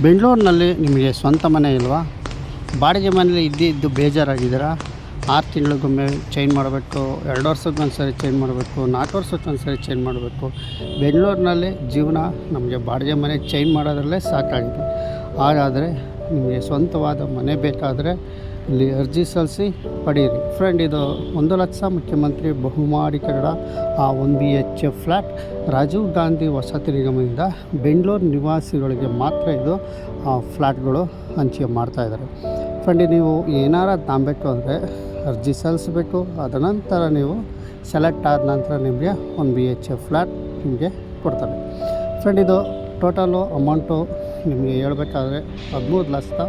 ಬೆಂಗಳೂರಿನಲ್ಲಿ ನಿಮಗೆ ಸ್ವಂತ ಮನೆ ಇಲ್ವಾ? ಬಾಡಿಗೆ ಮನೇಲಿ ಇದ್ದು ಇದ್ದು ಬೇಜಾರಾಗಿದ್ದೀರಾ? ಆರು ತಿಂಗಳಿಗೊಮ್ಮೆ ಚೇಂಜ್ ಮಾಡಬೇಕು, ಎರಡು ವರ್ಷಕ್ಕೊಂದು ಸರಿ ಚೇಂಜ್ ಮಾಡಬೇಕು, ನಾಲ್ಕು ವರ್ಷಕ್ಕೊಂದು ಸರಿ ಚೇಂಜ್ ಮಾಡಬೇಕು. ಬೆಂಗಳೂರಿನಲ್ಲಿ ಜೀವನ, ನಮಗೆ ಬಾಡಿಗೆ ಮನೆ ಚೇಂಜ್ ಮಾಡೋದ್ರಲ್ಲೇ ಸಾಕಾಗಿದೆ. ಹಾಗಾದರೆ ನಿಮಗೆ ಸ್ವಂತವಾದ ಮನೆ ಬೇಕಾದರೆ ಇಲ್ಲಿ ಅರ್ಜಿ ಸಲ್ಲಿಸಿ ಪಡೀರಿ ಫ್ರೆಂಡ್, ಇದು ಒಂದು ಲಕ್ಷ ಮುಖ್ಯಮಂತ್ರಿ ಬಹುಮಾಡಿ ಕನ್ನಡ, ಆ one B H flat Rajiv Gandhi ವಸತಿ ನಿಗಮದಿಂದ ಬೆಂಗಳೂರು ನಿವಾಸಿಗಳಿಗೆ ಮಾತ್ರ ಇದು ಫ್ಲ್ಯಾಟ್ಗಳು ಹಂಚಿಕೆ ಮಾಡ್ತಾಯಿದ್ದಾರೆ ಫ್ರೆಂಡ್, ನೀವು ಏನಾರ ತಾಂಬೇಕು ಅಂದರೆ ಅರ್ಜಿ ಸಲ್ಲಿಸಬೇಕು. ಅದ ನಂತರ ನೀವು ಸೆಲೆಕ್ಟ್ ಆದ ನಂತರ ನಿಮಗೆ ಒನ್ ಬಿ ಎಚ್ ಫ್ಲ್ಯಾಟ್ ನಿಮಗೆ ಕೊಡ್ತಾರೆ. ಫ್ರೆಂಡ್, ಇದು ಟೋಟಲು ಅಮೌಂಟು ನಿಮಗೆ ಹೇಳ್ಬೇಕಾದ್ರೆ ಹದಿಮೂರು ಲಕ್ಷದ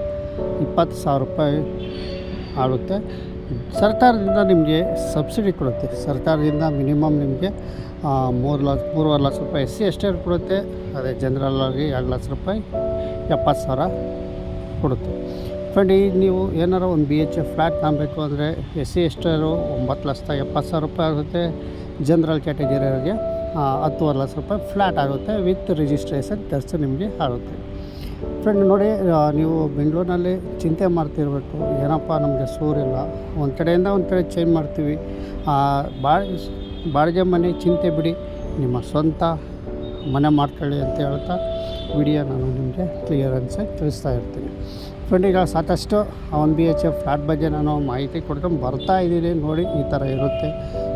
ಇಪ್ಪತ್ತು ಸಾವಿರ ರೂಪಾಯಿ ಆಗುತ್ತೆ. ಸರ್ಕಾರದಿಂದ ನಿಮಗೆ ಸಬ್ಸಿಡಿ ಕೊಡುತ್ತೆ. ಸರ್ಕಾರದಿಂದ ಮಿನಿಮಮ್ ನಿಮಗೆ ಮೂರು ಲಕ್ಷ, ಮೂರುವರೆ ಲಕ್ಷ ರೂಪಾಯಿ ಎಸ್ ಸಿ ಎಷ್ಟೇ ಕೊಡುತ್ತೆ. ಅದೇ ಜನರಲ್ ಆಗಿ ಎರಡು ಲಕ್ಷ ರೂಪಾಯಿ ಎಪ್ಪತ್ತು ಸಾವಿರ ಕೊಡುತ್ತೆ. ಫ್ರೆಂಡ್ ಈಗ ನೀವು ಏನಾರು ಒಂದು ಬಿ ಎಚ್ ಎಫ್ ಫ್ಲ್ಯಾಟ್ ತಗೊಬೇಕು ಅಂದರೆ ಎಸ್ ಸಿ ಎಸ್ಟರು ಒಂಬತ್ತು ಲಕ್ಷದ ಎಪ್ಪತ್ತು ಸಾವಿರ ರೂಪಾಯಿ ಆಗುತ್ತೆ. ಜನರಲ್ ಕ್ಯಾಟಗರಿಯವರಿಗೆ ಹತ್ತುವರೆ ಲಕ್ಷ ರೂಪಾಯಿ ಫ್ಲ್ಯಾಟ್ ಆಗುತ್ತೆ. ವಿತ್ ರಿಜಿಸ್ಟ್ರೇಷನ್ ಖರ್ಚು ನಿಮಗೆ ಆಗುತ್ತೆ. ಫ್ರೆಂಡ್ ನೋಡಿ ನೀವು ಬೆಂಗಳೂರಿನಲ್ಲಿ ಚಿಂತೆ ಮಾಡ್ತಿರ್ಬೇಕು ಏನಪ್ಪ ನಮಗೆ ಸೂರಿಲ್ಲ ಒಂದು ಕಡೆಯಿಂದ ಒಂದು ಕಡೆ ಚೇಂಜ್ ಮಾಡ್ತೀವಿ ಬಾಡಿಗೆ ಬಾಡಿಗೆ ಮನೆ ಚಿಂತೆ ಬಿಡಿ ನಿಮ್ಮ ಸ್ವಂತ ಮನೆ ಮಾಡ್ಕೊಳ್ಳಿ ಅಂತ ಹೇಳ್ತಾ ವಿಡಿಯೋ ನಾನು ನಿಮಗೆ ಕ್ಲಿಯರೆನ್ಸಾಗಿ ತಿಳಿಸ್ತಾ ಇರ್ತೀನಿ. ಫ್ರೆಂಡ್ ಈಗ ಸಾಕಷ್ಟು one B H F flat ಬಗ್ಗೆ ನಾನು ಮಾಹಿತಿ ಕೊಡ್ಕೊಂಡು ಬರ್ತಾ ಇದ್ದೀನಿ ನೋಡಿ ಈ ಥರ ಇರುತ್ತೆ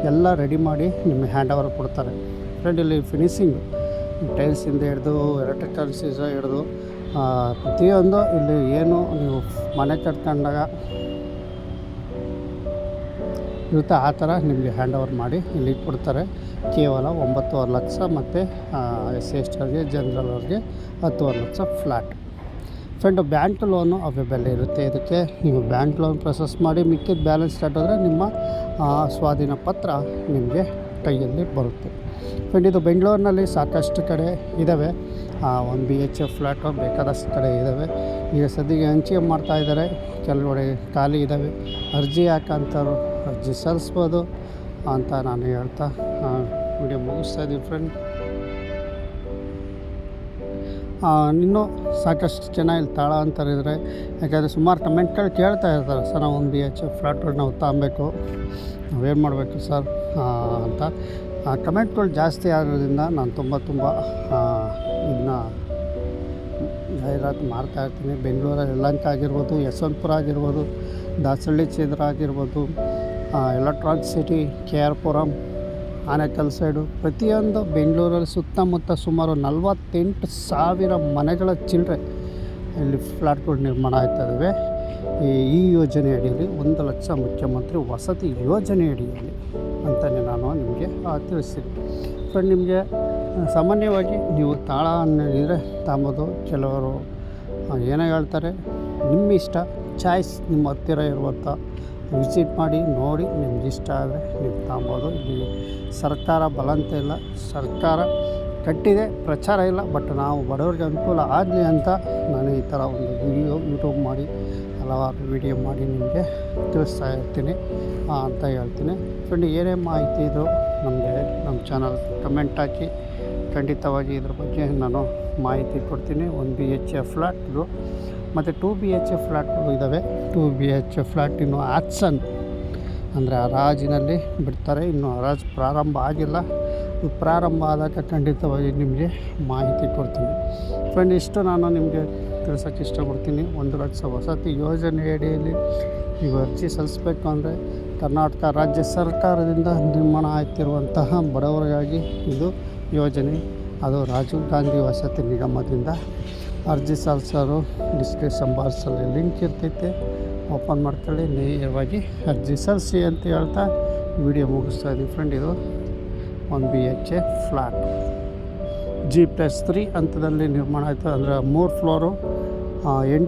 ಎಲ್ಲ ರೆಡಿ ಮಾಡಿ ನಿಮ್ಮ ಹ್ಯಾಂಡ್ ಓವರ್ ಕೊಡ್ತಾರೆ. ಫ್ರೆಂಡ್ ಇಲ್ಲಿ ಫಿನಿಶಿಂಗ್ ಟೈಲ್ಸಿಂದ ಹಿಡಿದು ಎಲೆಕ್ಟ್ರಿಕಲ್ಸಿಂದ ಹಿಡಿದು ಆ, ಪ್ರತಿಯೊಂದು ಇಲ್ಲಿ ಏನು ನೀವು ಮನೆ ಕಟ್ಕೊಂಡಾಗ ಇರುತ್ತೆ, ಆ ಥರ ನಿಮಗೆ ಹ್ಯಾಂಡ್ ಓವರ್ ಮಾಡಿ ಇಲ್ಲಿ ಕೊಡ್ತಾರೆ. ಕೇವಲ ಒಂಬತ್ತುವರೆ ಲಕ್ಷ ಮತ್ತು ಎಸ್ ಎಸ್ ಜನರಲ್ ಅವ್ರಿಗೆ ಹತ್ತುವರೆ lakh flat friend bank loan available ಇರುತ್ತೆ. ಇದಕ್ಕೆ ನೀವು ಬ್ಯಾಂಕ್ ಲೋನ್ ಪ್ರೊಸೆಸ್ ಮಾಡಿ ಮಿಕ್ಕಿದ ಬ್ಯಾಲೆನ್ಸ್ ಕಟ್ಟಿದ್ರೆ ನಿಮ್ಮ ಸ್ವಾಧೀನ ಪತ್ರ ನಿಮಗೆ ಕೈಯಲ್ಲಿ ಬರುತ್ತೆ. ಫ್ರೆಂಡ್ ಇದು ಬೆಂಗಳೂರಿನಲ್ಲಿ ಸಾಕಷ್ಟು ಕಡೆ ಇದ್ದಾವೆ ಒಂದು ಬಿ ಎಚ್ ಎಫ್ ಫ್ಲ್ಯಾಟು ಬೇಕಾದಷ್ಟು ಕಡೆ ಇದ್ದಾವೆ ಈಗ ಸದ್ಯಕ್ಕೆ ಹಂಚಿಕೆ ಮಾಡ್ತಾ ಇದ್ದಾರೆ. ಕಡೆ ಖಾಲಿ ಇದ್ದಾವೆ ಅರ್ಜಿ ಹಾಕಂಥವ್ರು ಅರ್ಜಿ ಸಲ್ಲಿಸ್ಬೋದು ಅಂತ ನಾನು ಹೇಳ್ತಾ ವಿಡಿಯೋ ಮುಗಿಸ್ತಾ ಇದ್ದೀವಿ ಫ್ರೆಂಡ್ ಇನ್ನೂ ಸಾಕಷ್ಟು ಜನ ಇಲ್ಲಿ ತಾಳ ಇದ್ದರೆ ಯಾಕೆಂದರೆ ಸುಮಾರು ಕಮೆಂಟ್ಗಳು ಕೇಳ್ತಾ ಇರ್ತಾರೆ, ಸರ್, ನಾವು ಒಂದು ಬಿ ಎಚ್ ಎಫ್ ಫ್ಲ್ಯಾಟ್ ನಾವು ತಗೊಬೇಕು ನಾವೇನು ಮಾಡಬೇಕು ಸರ್? ಅಂತ. ಕಮೆಂಟ್ಗಳು ಜಾಸ್ತಿ ಆಗೋದ್ರಿಂದ ನಾನು ತುಂಬ ತುಂಬ ಇದನ್ನ ಜಾಹೀರಾತು ಮಾಡ್ತಾಯಿರ್ತೀನಿ ಬೆಂಗಳೂರ ಯಲಹಂಕ ಆಗಿರ್ಬೋದು, ಯಶವಂತಪುರ ಆಗಿರ್ಬೋದು, ದಾಸಳ್ಳಿ ಚಂದ್ರ ಆಗಿರ್ಬೋದು Electronic City, K R Puram, Anekal side, ಪ್ರತಿಯೊಂದು ಬೆಂಗಳೂರಲ್ಲಿ ಸುತ್ತಮುತ್ತ ಸುಮಾರು ನಲವತ್ತೆಂಟು ಸಾವಿರ ಮನೆಗಳ ಚಿಲ್ಲರೆ ಇಲ್ಲಿ ಫ್ಲಾಟ್ಗಳು ನಿರ್ಮಾಣ ಇದ್ದಾವೆ. ಈ ಯೋಜನೆ ಅಡಿಯಲ್ಲಿ ಒಂದು ಲಕ್ಷ ಮುಖ್ಯಮಂತ್ರಿ ವಸತಿ ಯೋಜನೆ ಅಡಿಯಲ್ಲಿ ಅಂತಲೇ ನಾನು ನಿಮಗೆ ತಿಳಿಸ್ತೀನಿ. ಫ್ರೆಂಡ್ ನಿಮಗೆ ಸಾಮಾನ್ಯವಾಗಿ ನೀವು ತಾಳ ಅನ್ನೋದಿದ್ರೆ ತಾಂಬೋದು, ಕೆಲವರು ಏನೋ ಹೇಳ್ತಾರೆ ನಿಮ್ಮ ಇಷ್ಟ, ಚಾಯ್ಸ್, ನಿಮ್ಮ ಹತ್ತಿರ ಇರುವಂಥ ವಿಸಿಟ್ ಮಾಡಿ, ನೋಡಿ, ನಿಮ್ಗೆ ಇಷ್ಟ ಆದರೆ ನೀವು ತಾಂಬೋದು. ಇಲ್ಲಿ ಸರ್ಕಾರ ಬಲಂತ ಇಲ್ಲ. ಸರ್ಕಾರ ಕಟ್ಟಿದೆ, ಪ್ರಚಾರ ಇಲ್ಲ ಬಟ್ ನಾವು ಬಡವ್ರಿಗೆ ಅನುಕೂಲ ಆಗಲಿ ಅಂತ ನಾನು ಈ ಥರ ಒಂದು ವಿಡಿಯೋ ಯೂಟ್ಯೂಬ್ ಮಾಡಿ, ಹಲವಾರು ವಿಡಿಯೋ ಮಾಡಿ ನಿಮಗೆ ತಿಳಿಸ್ತಾ ಇರ್ತೀನಿ ಅಂತ ಹೇಳ್ತೀನಿ. ಫ್ರೆಂಡ್ ಏನೇ ಮಾಹಿತಿ ಇದ್ದರೂ ನಮಗೆ ನಮ್ಮ ಚಾನಲ್ ಕಮೆಂಟ್ ಹಾಕಿ. ಖಂಡಿತವಾಗಿ ಇದ್ರ ಬಗ್ಗೆ ನಾನು ಮಾಹಿತಿ ಕೊಡ್ತೀನಿ. ಒನ್ ಬಿ ಎಚ್ ಎ ಫ್ಲ್ಯಾಟ್ಗಳು ಮತ್ತು ಟೂ ಬಿ ಎಚ್ ಎ ಫ್ಲ್ಯಾಟ್ಗಳು ಇದ್ದಾವೆ two B H F flat ಇನ್ನು ಆ್ಯಕ್ಷನ್ ಅಂದರೆ ಹರಾಜಿನಲ್ಲಿ ಬಿಡ್ತಾರೆ. ಇನ್ನು ಹರಾಜು ಪ್ರಾರಂಭ ಆಗಿಲ್ಲ. ಪ್ರಾರಂಭ ಆದಾಗ ಖಂಡಿತವಾಗಿ ನಿಮಗೆ ಮಾಹಿತಿ ಕೊಡ್ತೀನಿ. ಫ್ರೆಂಡ್ ಇಷ್ಟು ನಾನು ನಿಮಗೆ ತಿಳ್ಸೋಕ್ಕೆ ಇಷ್ಟಪಡ್ತೀನಿ. ಒಂದು ಲಕ್ಷ ವಸತಿ ಯೋಜನೆ ಅಡಿಯಲ್ಲಿ ನೀವು ಅರ್ಜಿ ಸಲ್ಲಿಸಬೇಕು ಅಂದರೆ ಕರ್ನಾಟಕ ರಾಜ್ಯ ಸರ್ಕಾರದಿಂದ ನಿರ್ಮಾಣ ಆಗ್ತಿರುವಂತಹ ಬಡವರಿಗಾಗಿ ಇದು ಯೋಜನೆ. ಅದು ರಾಜೀವ್ ಗಾಂಧಿ ವಸತಿ ನಿಗಮದಿಂದ ಅರ್ಜಿ ಸಲ್ಲಿಸೋರು ಡಿಸ್ಕ್ರಿಪ್ಷನ್ ಬಾಕ್ಸಲ್ಲಿ ಲಿಂಕ್ ಇರ್ತೈತೆ. ಓಪನ್ ಮಾಡ್ಕೊಳ್ಳಿ, ನೇರವಾಗಿ ಅರ್ಜಿ ಸಲ್ಲಿಸಿ ಅಂತ ಹೇಳ್ತಾ ವಿಡಿಯೋ ಮುಗಿಸ್ತಾ ಇದ್ದೀವಿ ಫ್ರೆಂಡ್ ಇದು ಒಂದು B H A flat G plus three ಹಂತದಲ್ಲಿ ನಿರ್ಮಾಣ ಆಯಿತು. ಅಂದರೆ ಮೂರು ಫ್ಲೋರು ಎಂಟು